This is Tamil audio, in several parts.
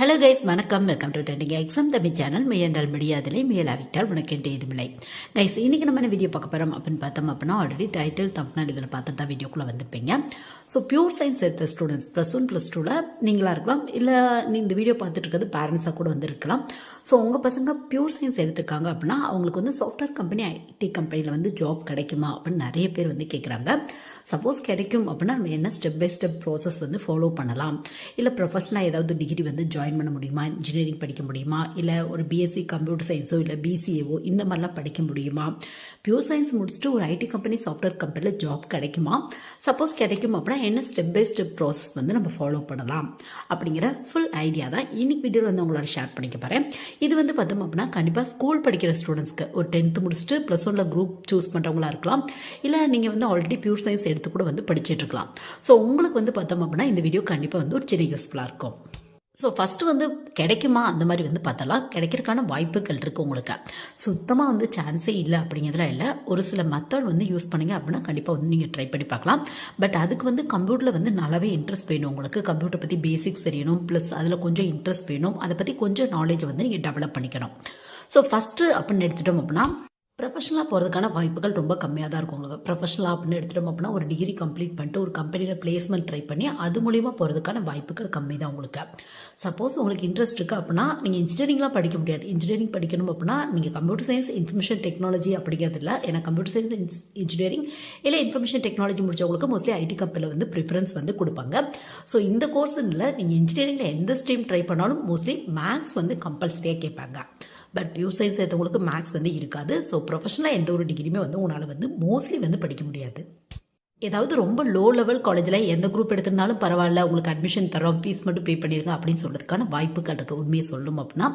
ஹலோ கைஸ் வணக்கம். Welcome to trending exam Tamil channel முயன்றால் முடியாதலை முயலாவிட்டால் உனக்கு என்று இதுமில்லை. கைஸ் இன்னைக்கு நம்ம என்ன வீடியோ பார்க்க போகிறோம் அப்படின்னு பார்த்தோம் அப்படின்னா ஆல்ரெடி டைட்டில் தம்ப்னால் இதில் பார்த்து தான் வீடியோக்குள்ளே வந்திருப்பீங்க. ஸோ பியூர் சயின்ஸ் எடுத்த ஸ்டூடெண்ட்ஸ் ப்ளஸ் ஒன் ப்ளஸ் டூவில் நீங்களாக இருக்கலாம் இல்லை நீ இந்த வீடியோ பார்த்துட்டு இருக்கிறது பேரண்ட்ஸாக கூட வந்திருக்கலாம். ஸோ உங்கள் பசங்க பியூர் சயின்ஸ் எடுத்திருக்காங்க அப்படின்னா அவங்களுக்கு வந்து சாஃப்ட்வேர் கம்பெனி ஐடி கம்பெனியில் வந்து ஜாப் கிடைக்குமா அப்படின்னு நிறைய பேர் வந்து கேட்குறாங்க சப்போஸ் கிடைக்கும் அப்படின்னா நம்ம என்ன ஸ்டெப் பை ஸ்டெப் ப்ராசஸ் வந்து ஃபாலோ பண்ணலாம்? இல்லை ப்ரொஃபஷனலாக ஏதாவது டிகிரி வந்து ஜாயின் பண்ண முடியுமா? இன்ஜினியரிங் படிக்க முடியுமா? இல்லை ஒரு பிஎஸ்சி கம்ப்யூட்டர் சயின்ஸோ இல்லை பிசிஏவோ இந்த மாதிரிலாம் படிக்க முடியுமா? பியூர் சயின்ஸ் முடிச்சுட்டு ஒரு ஐடி கம்பெனி சாஃப்ட்வேர் கம்பெனியில் ஜாப் கிடைக்குமா? சப்போஸ் கிடைக்கும் அப்படின்னா என்ன ஸ்டெப் பை ஸ்டெப் ப்ராசஸ் வந்து நம்ம ஃபாலோ பண்ணலாம்? அப்படிங்கிற ஃபுல் ஐடியா தான் இன்னைக்கு வீடியோவில் வந்து உங்களோட ஷேர் பண்ணிக்க போகிறேன் இது வந்து பார்த்தோம் அப்படின்னா கண்டிப்பாக ஸ்கூல் படிக்கிற ஸ்டூடெண்ட்ஸ்க்கு ஒரு டென்த்து முடிச்சுட்டு ப்ளஸ் ஒன்ல குரூப் சூஸ் பண்ணுறவங்களா இருக்கலாம். இல்லை நீங்கள் வந்து ஆல்ரெடி பியூர் சயின்ஸ் எடுத்து கூட வந்து படிச்சுட்டு இருக்கலாம் ஸோ உங்களுக்கு வந்து பார்த்தோம் அப்படின்னா இந்த வீடியோ கண்டிப்பாக வந்து ஒரு சின்ன யூஸ்ஃபுல்லாக இருக்கும். ஸோ ஃபஸ்ட்டு வந்து கிடைக்குமா? அந்த மாதிரி வந்து பார்த்தலாம். கிடைக்கிறதுக்கான வாய்ப்புகள் இருக்குது உங்களுக்கு. சுத்தமாக வந்து சான்ஸே இல்லை அப்படிங்கிறதுலாம் இல்லை. ஒரு சில மெத்தட் வந்து யூஸ் பண்ணுங்க அப்படின்னா கண்டிப்பாக வந்து நீங்கள் ட்ரை பண்ணி பார்க்கலாம். பட் அதுக்கு வந்து கம்ப்யூட்டரில் வந்து நல்லாவே இன்ட்ரெஸ்ட் வேணும் உங்களுக்கு. கம்ப்யூட்டர் பற்றி பேசிக்ஸ் தெரியணும். ப்ளஸ் அதில் கொஞ்சம் இன்ட்ரெஸ்ட் வேணும். அதை பற்றி கொஞ்சம் நாலேஜ் வந்து நீங்கள் டெவலப் பண்ணிக்கணும். ஸோ ஃபஸ்ட்டு அப்படின்னு எடுத்துட்டோம் அப்படின்னா ப்ரொஃபஷனலாக போகிறதுக்கான வாய்ப்புகள் ரொம்ப கம்மியாக தான் இருக்கும் உங்களுக்கு. ப்ரொஃபஷனலாக அப்படின்னு எடுத்துட்டோம் அப்படின்னா ஒரு டிகிரி கம்ப்ளீட் பண்ணிட்டு ஒரு கம்பெனியில் பிளேஸ்மெண்ட் ட்ரை பண்ணி அது மூலிமா போகிறதுக்கான வாய்ப்புகள் கம்மி தான் உங்களுக்கு. சப்போஸ் உங்களுக்கு இன்ட்ரெஸ்ட் இருக்குது அப்படின்னா நீங்கள் இன்ஜினியரிங்லாம் படிக்க முடியாது. இன்ஜினியரிங் படிக்கணும் அப்படின்னா நீங்கள் கம்ப்யூட்டர் சயின்ஸ் இன்ஃபர்மேஷன் டெக்னாலஜி அப்படிங்கிறது இல்லை. ஏன்னா கம்ப்யூட்டர் சயின்ஸ் இன்ஜினியரிங் இல்லை இன்ஃபர்மேஷன் டெக்னாலஜி முடிச்சவங்களுக்கு மோஸ்ட்லி ஐடி கம்பெனியில் வந்து ப்ரிஃபரன்ஸ் வந்து கொடுப்பாங்க. ஸோ இந்த கோர்ஸ் இல்லை நீங்கள் இன்ஜினியரிங்கில் எந்த ஸ்ட்ரீம் ட்ரை பண்ணாலும் மோஸ்ட்லி மேக்ஸ் வந்து கம்பல்சரியாக கேட்பாங்க. பட் பியூர் சயின்ஸ் எடுத்தவங்களுக்கு மேக்ஸ் வந்து இருக்காது. ஸோ ப்ரொஃபஷனலாக எந்த ஒரு டிகிரியுமே வந்து உங்களால் வந்து மோஸ்ட்லி வந்து படிக்க முடியாது. ஏதாவது ரொம்ப லோ லெவல் காலேஜில் எந்த குரூப் எடுத்திருந்தாலும் பரவாயில்ல உங்களுக்கு அட்மிஷன் தரோம் ஃபீஸ் மட்டும் பே பண்ணிடுங்க அப்படின்னு சொல்கிறதுக்கான வாய்ப்புகள் இருக்குது உண்மையை சொல்லணும் அப்படின்னா.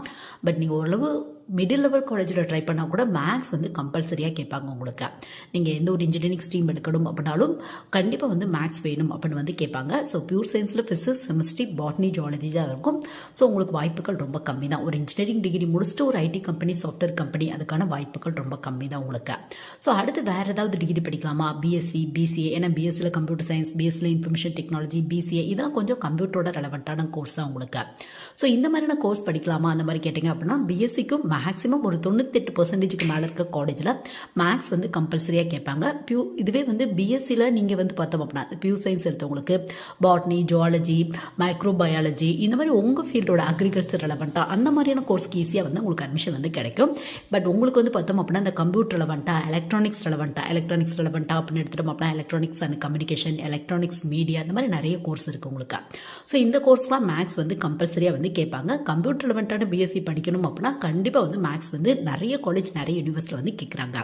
பட் நீங்கள் ஓரளவு மிடில் லெவல் காலேஜில் ட்ரை பண்ணால் கூட மேக்ஸ் வந்து கம்பல்சரியாக கேட்பாங்க உங்களுக்கு. நீங்கள் எந்த ஒரு இன்ஜினியரிங் ஸ்ட்ரீம் எடுக்கணும் அப்படின்னாலும் கண்டிப்பாக வந்து மேக்ஸ் வேணும் அப்படின்னு வந்து கேட்பாங்க. ஸோ பியூர் சயின்ஸில் ஃபிசிக்ஸ் செமிஸ்ட்ரி பாட்னி ஜுவாலஜி தான் இருக்கும். ஸோ உங்களுக்கு வாய்ப்புகள் ரொம்ப கம்மி தான். ஒரு இன்ஜினியரிங் டிகிரி முடிச்சுட்டு ஒரு ஐடி கம்பெனி சாஃப்ட்வேர் கம்பெனி அதுக்கான வாய்ப்புகள் ரொம்ப கம்மி தான் உங்களுக்கு. ஸோ அடுத்து வேறு ஏதாவது டிகிரி படிக்கலாமா? பிஎஸ்சி பிசிஏ ஏன்னா பிஎஸ்சியில் கம்ப்யூட்டர் சயின்ஸ் பிஎஸ்சியில் இன்ஃபர்மேஷன் டெக்னாலஜி பிசிஏ இதெல்லாம் கொஞ்சம் கம்ப்யூட்டரோட ரெலவெண்ட்டான கோர்ஸ் தான் உங்களுக்கு. ஸோ இந்த மாதிரியான கோர்ஸ் படிக்கலாமா? அந்த மாதிரி கேட்டிங்க அப்படின்னா பிஎஸ்சிக்கும் மேக்ஸிமம் ஒரு தொண்ணூத்தெட்டு பர்சன்டேஜுக்கு மேலே இருக்க காலேஜில் மேக்ஸ் வந்து கம்பல்சரியாக கேட்பாங்க. பியூ இதுவே வந்து பிஎஸ்சியில் நீங்கள் வந்து பார்த்தோம் அப்படின்னா பியூ சயின்ஸ் எடுத்தவங்களுக்கு பாட்னி ஜுவாலஜி மைக்ரோபயாலஜி இந்த மாதிரி உங்கள் ஃபீல்டோட அக்ரிகல்ச்சர் ரெலவெண்ட்டாக அந்த மாதிரியான கோர்ஸ்க்கு ஈஸியாக வந்து உங்களுக்கு அட்மிஷன் வந்து கிடைக்கும். பட் உங்களுக்கு வந்து பார்த்தோம் அப்படின்னா இந்த கம்ப்யூட்டர் ரெலவெண்ட்டாக எலக்ட்ரானிக்ஸ் ரெலவெண்ட்டாக எலக்ட்ரானிக்ஸ் ரெலவெண்ட்டாக அப்படின்னு எடுத்துட்டோம் அப்படின்னா electronics and communication electronics media இந்த மாதிரி நிறைய கோர்ஸ் இருக்குது உங்களுக்கு. ஸோ இந்த கோர்ஸ்லாம் மேக்ஸ் வந்து கம்பல்சரியாக வந்து கேட்பாங்க. கம்ப்யூட்டர் ரெலவெண்ட்டான பிஎஸ்சி படிக்கணும் அப்படின்னா கண்டிப்பாக வந்து மேக்ஸ் வந்து நிறைய காலேஜ் நிறைய யூனிவர்சிட்டியில் வந்து கேட்குறாங்க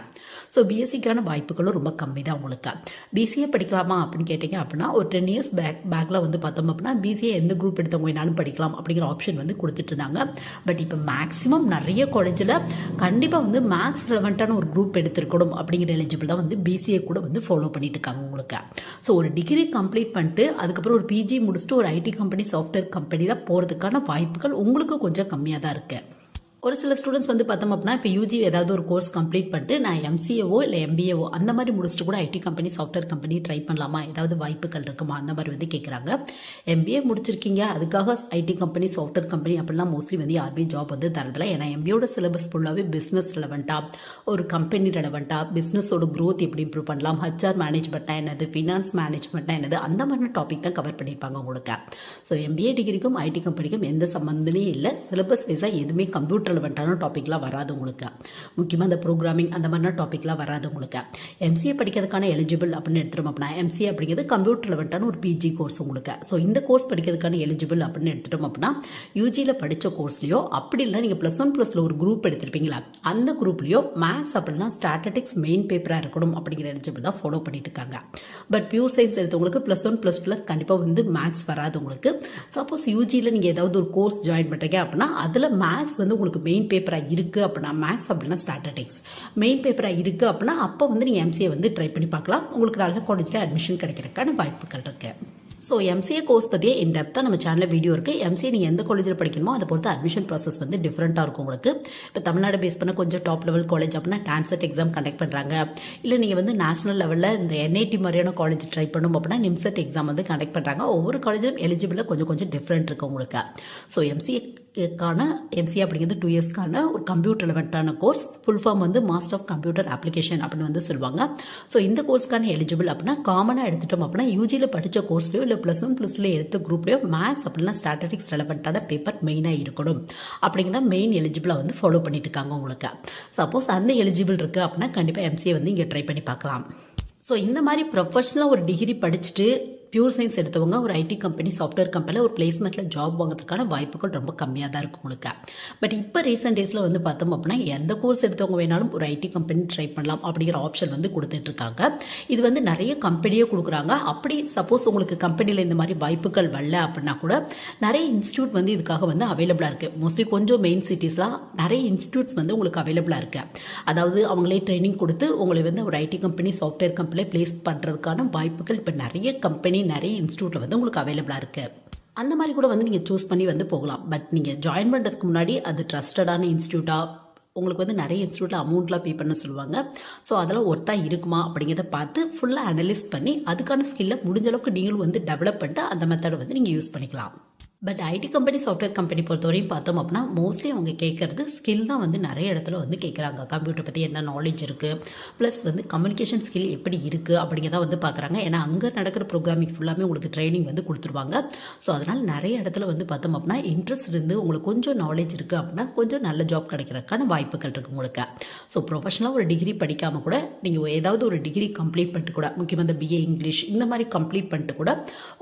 ஸோ பிஎஸ்சிக்கான வாய்ப்புகளும் ரொம்ப கம்மி தான் உங்களுக்கு பிசிஏ படிக்கலாமா அப்படின்னு கேட்டிங்க அப்படின்னா ஒரு டென் இயர்ஸ் பேக் பேக்கில் வந்து பார்த்தோம் அப்படின்னா பிசிஏ எந்த குரூப் எடுத்தவங்க வேணாலும் படிக்கலாம் அப்படிங்கிற ஆப்ஷன் வந்து கொடுத்துட்டு இருந்தாங்க பட் இப்போ மேக்ஸிமம் நிறைய காலேஜில் கண்டிப்பாக வந்து மேக்ஸ் ரெலவெண்ட்டான ஒரு குரூப் எடுத்துருக்கணும் அப்படிங்கிற எலிஜிபிள் தான் வந்து பிசிஏ கூட வந்து ஃபாலோ பண்ணிட்டு இருக்காங்க உங்களுக்கு. ஸோ ஒரு டிகிரி கம்ப்ளீட் பண்ணிட்டு அதுக்கப்புறம் ஒரு பிஜி முடிச்சுட்டு ஒரு ஐடி கம்பெனி சாஃப்ட்வேர் கம்பெனியில் போகிறதுக்கான வாய்ப்புகள் உங்களுக்கு கொஞ்சம் கம்மியாக தான் இருக்குது ஒரு சில ஸ்டூடெண்ட்ஸ் வந்து பார்த்தோம் அப்படின்னா இப்போ யூஜி ஏதாவது ஒரு கோர்ஸ் கம்ப்ளீட் பண்ணிட்டு நான் எம்சிஏவோ இல்லை எம்பிஏவோ அந்த மாதிரி முடிச்சுட்டு கூட IT company software company try பண்ணலாமா? ஏதாவது வாய்ப்புகள் இருக்குமா? அந்த மாதிரி வந்து கேட்குறாங்க எம்பிஏ முடிச்சிருக்கீங்க. அதுக்காக ஐடி கம்பெனி சாஃப்ட்வேர் கம்பெனி அப்படிலாம் மோஸ்ட்லி வந்து யாருமே ஜாப் வந்து தரதில்லை. ஏன்னா எம்பியோட சிலபஸ் ஃபுல்லாகவே பிஸ்னஸ் ரெலவெண்ட்டாக ஒரு கம்பெனி ரெலவெண்ட்டாக பிஸ்னஸோட க்ரோத் எப்படி இம்ப்ரூவ் பண்ணலாம்? ஹச்ஆர் மேனேஜ்மெண்ட்னா என்னது? ஃபினான்ஸ் மேனேஜ்மெண்ட்னா என்னது? அந்த மாதிரியான டாபிக் தான் கவர் பண்ணியிருப்பாங்க உங்களுக்கு. ஸோ எம்பிஏ டிகிரிக்கும் ஐடி கம்பெனிக்கும் எந்த சம்மந்தமே இல்லை. சிலபஸ் வைஸாக எதுவுமே கம்ப்யூட்டர் ரெலவெண்ட்டான டாப்பிக்லாம் வராது உங்களுக்கு. முக்கியமாக இந்த ப்ரோக்ராமிங் அந்த மாதிரியான டாப்பிக்லாம் வராது உங்களுக்கு. எம்சிஏ படிக்கிறதுக்கான எலிஜிபிள் அப்படின்னு எடுத்துட்டோம் அப்படின்னா எம்சிஏ அப்படிங்கிறது கம்ப்யூட்டர் ரெலவெண்ட்டான ஒரு பிஜி கோர்ஸ் உங்களுக்கு. ஸோ இந்த கோர்ஸ் படிக்கிறதுக்கான எலிஜிபிள் அப்படின்னு எடுத்துட்டோம் அப்படின்னா யூஜியில் படித்த கோர்ஸ்லையோ அப்படி இல்லை நீங்கள் ப்ளஸ் ஒன் ப்ளஸில் ஒரு குரூப் எடுத்திருப்பீங்களா? அந்த குரூப்லேயோ மேக்ஸ் அப்படின்னா ஸ்டாட்டடிக்ஸ் மெயின் பேப்பராக இருக்கணும் அப்படிங்கிற எலிஜிபிள் தான் ஃபாலோ பண்ணிட்டு இருக்காங்க. பட் பியூர் சயின்ஸ் எடுத்தவங்களுக்கு ப்ளஸ் ஒன் ப்ளஸ் டூவில் கண்டிப்பாக வந்து மேக்ஸ் வராது உங்களுக்கு. சப்போஸ் யூஜியில் நீங்கள் ஏதாவது ஒரு கோர்ஸ் ஜாயின் பண்ணுறீங்க அப்படின்னா அதில் மேக்ஸ் வந்து உங்களுக்கு மெயின் பேப்பராக இருக்குது அப்படின்னா மேக்ஸ் அப்படின்னா ஸ்டாட்டடிக்ஸ் மெயின் பேப்பராக இருக்குது அப்படின்னா அப்போ வந்து நீங்கள் எம்சிஏ வந்து ட்ரை பண்ணி பார்க்கலாம். உங்களுக்கு நல்ல காலேஜில் அட்மிஷன் கிடைக்கிறதுக்கான வாய்ப்புகள் இருக்குது ஸோ எம்சிஏ கோர்ஸ் பற்றியே இன் டெப்த்தாக நம்ம சேனலில் வீடியோ இருக்குது எம்சிஏ நீங்கள் எந்த காலேஜில் படிக்கணுமோ அதை பொறுத்து அட்மிஷன் ப்ராசஸ் வந்து டிஃப்ரெண்ட்டாக இருக்கும் உங்களுக்கு. இப்போ தமிழ்நாடு பேஸ் பண்ண கொஞ்சம் டாப் லெவல் காலேஜ் அப்படின்னா டான்செட் எக்ஸாம் கண்டக்ட் பண்ணுறாங்க இல்லை நீங்கள் வந்து நேஷனல் லெவலில் இந்த என்ஐடி மாதிரியான காலேஜ் ட்ரை பண்ணணும் அப்படின்னா நிம்செட் எக்ஸாம் வந்து கண்டக்ட் பண்ணுறாங்க ஒவ்வொரு காலேஜிலும் எலிஜிபிளாக கொஞ்சம் கொஞ்சம் டிஃப்ரெண்ட் இருக்குது உங்களுக்கு. ஸோ எம்சிஏ கான எம்சிஏ அப்படிங்கிறது டூ இயர்ஸ்க்கான ஒரு கம்ப்யூட்டர் ரிலவெண்ட்டான கோர்ஸ் ஃபுல் ஃபார்ம் வந்து மாஸ்டர் ஆஃப் கம்ப்யூட்டர் அப்ளிகேஷன் அப்படின்னு வந்து சொல்லுவாங்க. ஸோ இந்த கோர்ஸ்க்கான எலிஜிபிள் அப்படின்னா காமனாக எடுத்துட்டோம் அப்படின்னா யூஜியில் படித்த கோர்ஸ்லையோ இல்லை ப்ளஸ் ஒன் ப்ளஸ் டூல எடுத்த குரூப்லையோ மேக்ஸ் அப்படின்னா ஸ்டாட்டிக்ஸ் ரெலவெண்ட்டான பேப்பர் மெயினாக இருக்கணும். அப்படிங்கிறத மெயின் எலிஜிபிளாக வந்து ஃபாலோ பண்ணிட்டு இருக்காங்க உங்களுக்கு. சப்போஸ் அந்த எலிஜிபிள் இருக்குது அப்படின்னா கண்டிப்பாக எம்சிஏ வந்து இங்கே ட்ரை பண்ணி பார்க்கலாம். ஸோ இந்த மாதிரி ப்ரொஃபஷனலாக ஒரு டிகிரி படிச்சுட்டு பியூர் சயின்ஸ் எடுத்தவங்க ஒரு ஐடி கம்பெனி சாஃப்ட்வேர் கம்பெனியில் ஒரு பிளேஸ்மெண்ட்டில் ஜாப் வாங்குறதுக்கான வாய்ப்புகள் ரொம்ப கம்மியாக தான் இருக்கும் உங்களுக்கு. பட் இப்போ ரீசெண்ட் டேஸில் வந்து பார்த்தோம் அப்படின்னா எந்த கோர்ஸ் எடுத்தவங்க வேணாலும் ஒரு ஐடி கம்பெனி ட்ரை பண்ணலாம் அப்படிங்கிற ஆப்ஷன் வந்து கொடுத்துட்ருக்காங்க இது வந்து நிறைய கம்பெனியே கொடுக்குறாங்க. அப்படி சப்போஸ் உங்களுக்கு கம்பெனியில் இந்த மாதிரி வாய்ப்புகள் வரல அப்படின்னா கூட நிறைய இன்ஸ்டியூட் வந்து இதுக்காக வந்து அவைலபிளாக இருக்குது மோஸ்ட்லி கொஞ்சம் மெயின் சிட்டிஸ்லாம் நிறைய இன்ஸ்டியூட்ஸ் வந்து உங்களுக்கு அவைலபிளாக இருக்குது அதாவது அவங்களே ட்ரைனிங் கொடுத்து உங்களை வந்து ஒரு ஐடி கம்பெனி சாஃப்ட்வேர் கம்பெனியில் ப்ளேஸ் பண்ணுறதுக்கான வாய்ப்புகள் இப்போ நிறைய கம்பெனி நிறைய இன்ஸ்டியூட்டில் வந்து உங்களுக்கு அவைலபிளாக இருக்குது அந்த மாதிரி கூட வந்து நீங்கள் சூஸ் பண்ணி வந்து போகலாம். பட் நீங்கள் ஜாயின் பண்ணுறதுக்கு முன்னாடி அது ட்ரஸ்டடான இன்ஸ்டியூட்டாக உங்களுக்கு வந்து நிறைய இன்ஸ்டியூட்டில் அமௌண்ட்லாம் பே பண்ண சொல்லுவாங்க. ஸோ அதெல்லாம் ஒர்த்தாக இருக்குமா அப்படிங்கிறத பார்த்து ஃபுல்லாக அனலைஸ் பண்ணி அதுக்கான ஸ்கில்லை முடிஞ்ச அளவுக்கு நீங்களும் வந்து டெவலப் பண்ணிட்டு அந்த மெத்தடை வந்து நீங்கள் யூஸ் பண்ணிக்கலாம். But IT company software company பொறுத்தவரையும் பார்த்தோம் அப்படின்னா மோஸ்ட்லி அவங்க கேட்குறது ஸ்கில் தான் வந்து நிறைய இடத்துல வந்து கேட்குறாங்க. கம்ப்யூட்டர் பற்றி என்ன நாலேஜ் இருக்குது ப்ளஸ் வந்து கம்யூனிகேஷன் ஸ்கில் எப்படி இருக்குது அப்படிங்கிறத வந்து பார்க்குறாங்க. ஏன்னா அங்கே நடக்கிற ப்ரோக்ராமிங் ஃபுல்லாமே உங்களுக்கு ட்ரைனிங் வந்து கொடுத்துருவாங்க. ஸோ அதனால் நிறைய இடத்துல வந்து பார்த்தோம் அப்படின்னா இன்ட்ரெஸ்ட் இருந்து உங்களுக்கு கொஞ்சம் நாலேஜ் இருக்குது அப்படின்னா கொஞ்சம் நல்ல ஜாப் கிடைக்கிறதுக்கான வாய்ப்புகள் இருக்குது உங்களுக்கு. ஸோ ப்ரொஃபஷனலாக ஒரு டிகிரி படிக்காமல் கூட நீங்கள் ஏதாவது ஒரு டிகிரி கம்ப்ளீட் பண்ணிட்டு கூட முக்கியமாக இந்த பிஏ இங்கிலீஷ் இந்த மாதிரி கம்ப்ளீட் பண்ணிட்டு கூட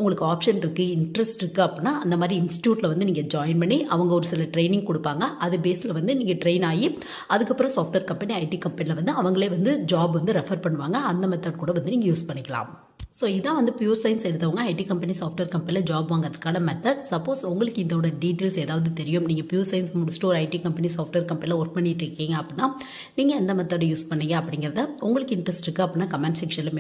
உங்களுக்கு ஆப்ஷன் இருக்குது இன்ட்ரெஸ்ட் இருக்குது அப்படின்னா அந்த மாதிரி மாதிரி இன்ஸ்டியூட்டில் வந்து நீங்கள் ஜாயின் பண்ணி அவங்க ஒரு சில ட்ரைனிங் கொடுப்பாங்க. அது பேஸில் வந்து நீங்கள் ட்ரெயின் ஆகி அதுக்கப்புறம் சாஃப்ட்வேர் கம்பெனி ஐடி கம்பெனியில் வந்து அவங்களே வந்து ஜாப் வந்து ரெஃபர் பண்ணுவாங்க. அந்த மெத்தட் கூட வந்து நீங்கள் யூஸ் பண்ணிக்கலாம். ஸோ இதான் வந்து பியூர் சயின்ஸ் எடுத்தவங்க ஐடி கம்பெனி சாஃப்ட்வேர் கம்பெனியில் ஜாப் வாங்குறதுக்கான மெத்தட் சப்போஸ் உங்களுக்கு இதோட டீட்டெயில்ஸ் ஏதாவது தெரியும். நீங்கள் பியூர் சயின்ஸ் முடிச்சுட்டு ஒரு ஐடி கம்பெனி சாஃப்ட்வேர் கம்பெனியில் ஒர்க் பண்ணிட்டு இருக்கீங்க அப்படின்னா நீங்கள் எந்த மெத்தட் யூஸ் பண்ணீங்க அப்படிங்கிறத உங்களுக்கு இன்ட்ரெஸ்ட் இருக்குது அப்படின்னா கமெண்ட் செக்ஷனில்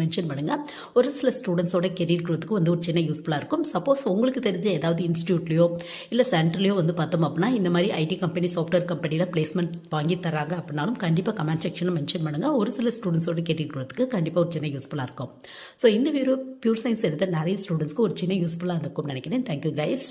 மென்ஷன் பண்ணுங்கள் ஒரு சில ஸ்டூடெண்ட்ஸோட கெரியர் க்ரோத்துக்கு வந்து ஒரு சின்ன யூஸ்ஃபுல்லாக இருக்கும். சப்போஸ் உங்களுக்கு தெரிஞ்ச ஏதாவது இன்ஸ்டியூட்லையோ இல்லை சென்டர்லையோ வந்து பார்த்தோம் அப்படின்னா இந்த மாதிரி ஐடி கம்பெனி சாஃப்ட்வேர் கம்பெனியில் பிளேஸ்மெண்ட் வாங்கி தராங்க அப்படின்னாலும் கண்டிப்பாக கமெண்ட் செக்ஷனில் மென்ஷன் பண்ணுங்கள் ஒரு சில ஸ்டூடெண்ட்ஸோட கெரியர் க்ரோத்துக்கு கண்டிப்பாக ஒரு சின்ன யூஸ்ஃபுல்லாக இருக்கும். ஸோ இந்த வீடியோ பியூர் சயின்ஸ் எடுத்த நிறைய ஸ்டூடெண்ட்ஸ்க்கு ஒரு சின்ன யூஸ்ஃபுல்லாக இருக்கும்னு நினைக்கிறேன். Thank you guys